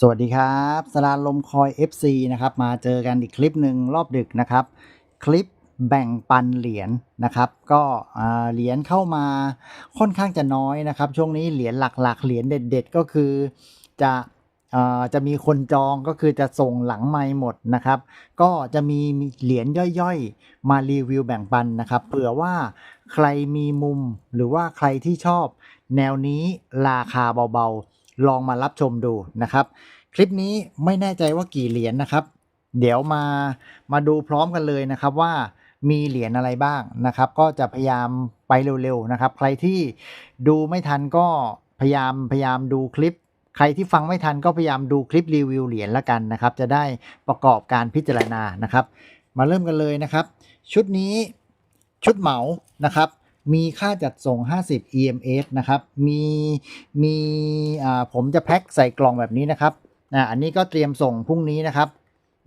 สวัสดีครับสลาลมคอย FC นะครับ มาเจอกันอีกคลิปหนึ่งรอบดึกนะครับ คลิปแบ่งปันเหรียญนะครับ ก็เหรียญเข้ามาค่อนข้างจะน้อยนะครับ ช่วงนี้เหรียญหลักๆ เหรียญเด็ด ๆ ก็คือจะจะมีคนจองก็คือจะส่งหลังไม่หมดนะครับ ก็จะมีเหรียญย่อยๆ มารีวิวแบ่งปันนะครับเผื่อว่าใครมีมุมหรือว่าใครที่ชอบแนวนี้ราคาเบาๆ ลองมารับชมดูนะครับ คลิปนี้ไม่แน่ใจว่ากี่เหรียญนะครับ เดี๋ยวมามาดูพร้อมกันเลยนะครับว่ามีเหรียญอะไรบ้างนะครับ ก็จะพยายามไปเร็วๆนะครับ ใครที่ดูไม่ทันก็พยายามพยายามดูคลิป ใครที่ฟังไม่ทันก็พยายามดูคลิปรีวิวเหรียญละกันนะครับ จะได้ประกอบการพิจารณานะครับ มาเริ่มกันเลยนะครับ ชุดนี้ชุดเหมานะครับ มีค่าจัดส่ง 50 EMS นะครับ มีมีผมจะแพ็คใส่กล่องแบบนี้นะครับอันนี้ก็เตรียมส่งพรุ่งนี้นะครับ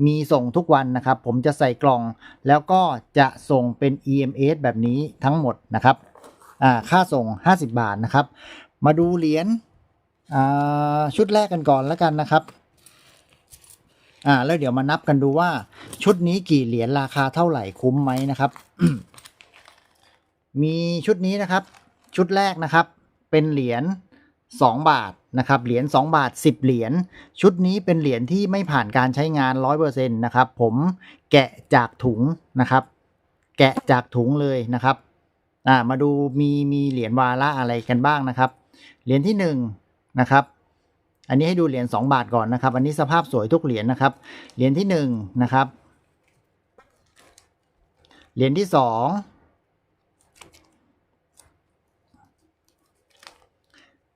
มีส่งทุกวันนะครับ ผมจะใส่กล่องแล้วก็จะส่งเป็น EMS แบบนี้ทั้งหมดนะครับค่าส่ง 50 บาทนะครับ มาดูเหรียญชุดแรกกันก่อนแล้วกันนะครับอ่าแล้วเดี๋ยวมานับกันดูว่าชุดนี้กี่เหรียญราคาเท่าไหร่คุ้มไหมนะครับ มีชุดนี้นะครับ ชุดแรกนะครับ เป็นเหรียญ2 บาทนะครับ เหรียญ2บาท 10 เหรียญ ชุดนี้เป็นเหรียญที่ไม่ผ่านการใช้งาน 100%นะครับ ผมแกะจากถุงนะครับ แกะจากถุงเลยนะครับ อ่า มาดูมีมีเหรียญวาระอะไรกันบ้างนะครับ เหรียญที่1นะครับ อันนี้ให้ดูเหรียญ2บาทก่อนนะครับ อันนี้สภาพสวยทุกเหรียญนะครับ เหรียญที่1นะครับ เหรียญที่2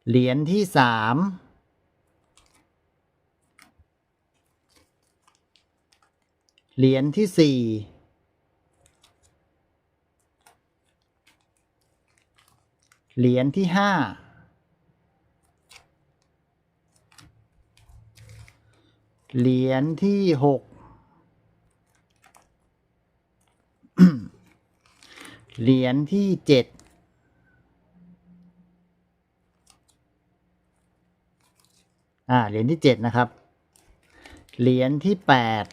เหรียญที่สามเหรียญที่สี่เหรียญที่ห้าเหรียญที่หกเหรียญที่เจ็ด อ่าเหรียญที่เจ็ดนะครับ เหรียญที่แปด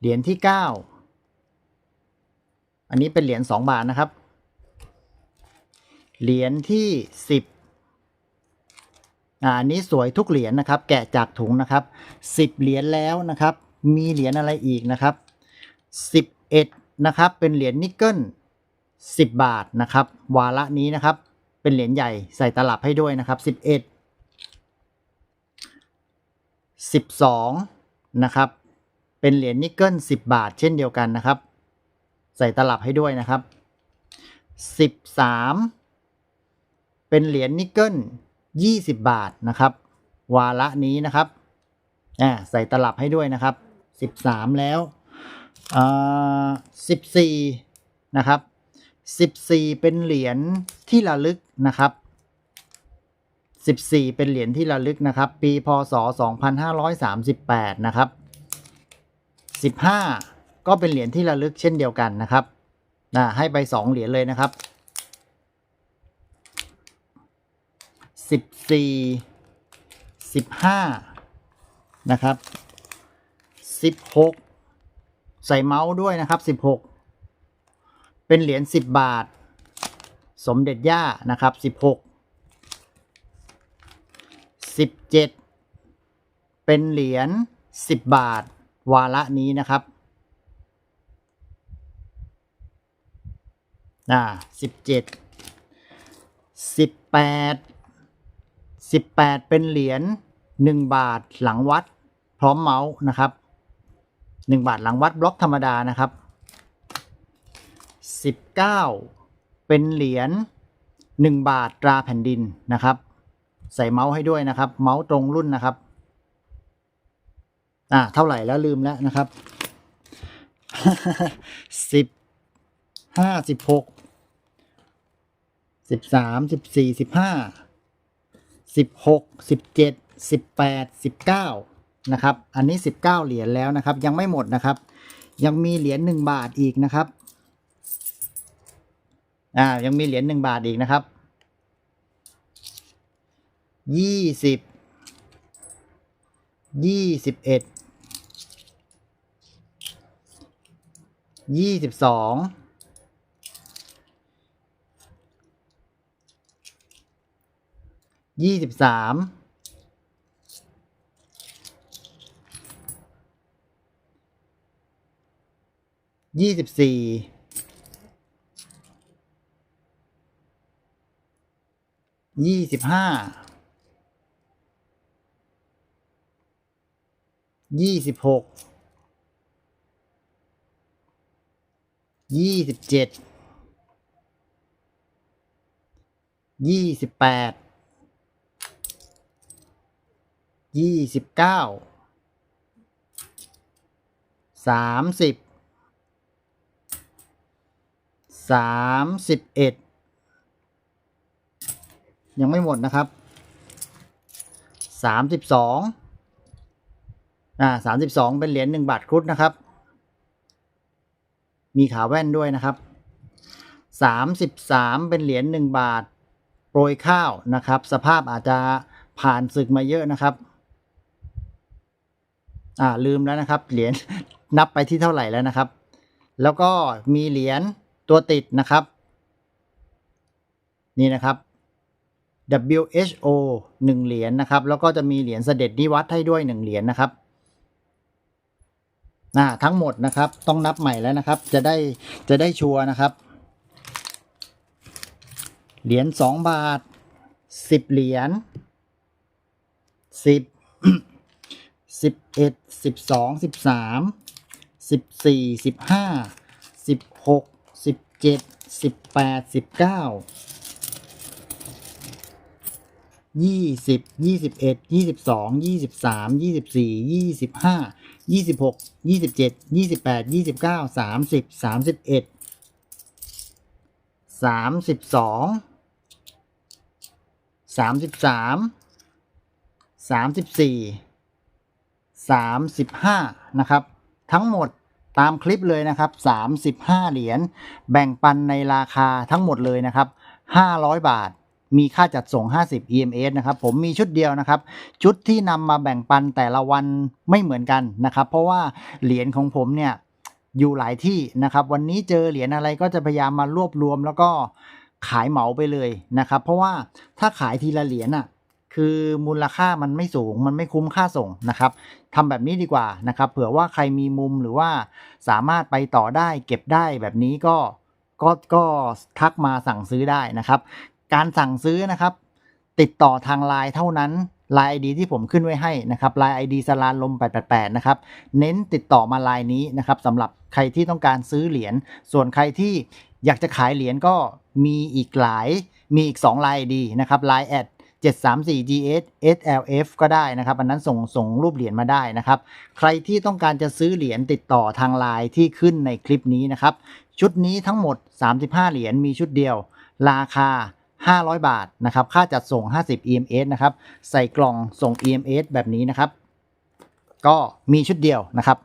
เหรียญที่เก้าอันนี้เป็นเหรียญสองบาทนะครับ เหรียญที่สิบอ่าอันนี้สวยทุกเหรียญนะครับ แกะจากถุงนะครับสิบเหรียญแล้วนะครับ มีเหรียญอะไรอีกนะครับสิบเอ็ดนะครับ เป็นเหรียญนิกเกิลสิบบาทนะครับ วาระนี้นะครับ เป็นเหรียญใหญ่ใส่ตลับให้ด้วยนะครับสิบเอ็ดสิบสองนะครับ เป็นเหรียญนิกเกิลสิบบาท เช่นเดียวกันนะครับ ใส่ตลับให้ด้วยนะครับสิบสามเป็นเหรียญนิกเกิลยี่สิบบาทนะครับ วาระนี้นะครับอ่าใส่ตลับให้ด้วยนะครับสิบสามแล้วอ่าสิบสี่นะครับ 14 เป็นเหรียญที่ระลึกนะครับ 14 เป็นเหรียญที่ระลึกนะครับ ปีพศ 2538 นะครับ 15 ก็เป็นเหรียญที่ระลึกเช่นเดียวกันนะครับนะให้ไป 2 เหรียญเลยนะครับ 14 15 นะครับ 16 ใส่เมาส์ด้วยนะครับ 16 เป็นเหรียญ10บาท สมเด็จย่านะครับ16 17เป็นเหรียญ10บาท วาระนี้นะครับอ่า17 18 18เป็นเหรียญ1บาทหลังวัด พร้อมเมาส์นะครับ1บาทหลังวัดบล็อกธรรมดานะครับ 19 เป็นเหรียญ1 บาทตราแผ่นดินนะครับ ใส่เมาส์ให้ด้วยนะครับ เมาส์ตรงรุ่นนะครับ อ่าเท่าไหร่แล้วลืมแล้วนะครับสิบห้าสิบหกสิบสามสิบสี่สิบห้าสิบหกสิบเจ็ดสิบแปดสิบเก้านะครับ อันนี้สิบเก้าเหรียญแล้วนะครับ ยังไม่หมดนะครับ ยังมีเหรียญหนึ่งบาทอีกนะครับ อ่ายังมีเหรียญหนึ่งบาทอีกนะครับยี่สิบยี่สิบเอ็ดยี่สิบสองยี่สิบสามยี่สิบสี่ ยี่สิบห้า ยี่สิบหก ยี่สิบเจ็ด ยี่สิบแปด ยี่สิบเก้า สามสิบ สามสิบเอ็ด ยังไม่หมดนะครับสามสิบสองอ่าสามสิบสองเป็นเหรียญหนึ่งบาทครุฑนะครับ มีขาแว่นด้วยนะครับสามสิบสามเป็นเหรียญหนึ่งบาทโปรยข้าวนะครับ สภาพอาจจะผ่านศึกมาเยอะนะครับ อ่าลืมแล้วนะครับ เหรียญนับไปที่เท่าไหร่แล้วนะครับ แล้วก็มีเหรียญตัวติดนะครับ นี่นะครับ WHO 1 เหรียญนนะครับ แล้วก็จะมีเหรียญเสด็จนิวัตให้ด้วย 1 เหรียญนนะครับนะทั้งหมดนะครับ ต้องนับใหม่แล้วนะครับ จะได้จะได้ชัวร์นะครับ เหรียญ2บาท 10 เหรียญ10 11 12 13 14 15 16 17 18 19 ยี่สิบยี่สิบเอ็ดยี่สิบสองยี่สิบสามยี่สิบสี่ยี่สิบห้ายี่สิบหกยี่สิบเจ็ดยี่สิบแปดยี่สิบเก้าสามสิบสามสิบเอ็ดสามสิบสองสามสิบสามสามสิบสี่35นะครับ ทั้งหมดตามคลิปเลยนะครับ35เหรียญแบ่งปันในราคาทั้งหมดเลยนะครับ500บาท มีค่าจัดส่ง 50 EMS นะครับ ผมมีชุดเดียวนะครับ ชุดที่นำมาแบ่งปันแต่ละวันไม่เหมือนกันนะครับ เพราะว่าเหรียญของผมเนี่ยอยู่หลายที่นะครับ วันนี้เจอเหรียญอะไรก็จะพยายามมารวบรวมแล้วก็ขายเหมาไปเลยนะครับ เพราะว่าถ้าขายทีละเหรียญอะคือมูลค่ามันไม่สูงมันไม่คุ้มค่าส่งนะครับทำแบบนี้ดีกว่านะครับ เผื่อว่าใครมีมุมหรือว่าสามารถไปต่อได้เก็บได้แบบนี้ก็ก็ก็ทักมาสั่งซื้อได้นะครับ การสั่งซื้อนะครับ ติดต่อทางไลน์เท่านั้นไลน์ไอดีที่ผมขึ้นไว้ให้นะครับไลน์ไอดีสลานลม 888 นะครับ เน้นติดต่อมาไลน์นี้นะครับสำหรับใครที่ต้องการซื้อเหรียญส่วนใครที่อยากจะขายเหรียญก็มีอีกหลายมีอีก2ไลน์ดีนะครับไลน์แอด 734GS SLF ก็ได้นะครับ อันนั้นส่งส่งรูปเหรียญมาได้นะครับ ใครที่ต้องการจะซื้อเหรียญติดต่อทางไลน์ที่ขึ้นในคลิปนี้นะครับ ชุดนี้ทั้งหมด 35 เหรียญมีชุดเดียว ราคา 500 บาทนะครับ ค่าจัดส่ง 50 EMS นะครับ ใส่กล่องส่ง EMS แบบนี้นะครับ ก็มีชุดเดียวนะครับ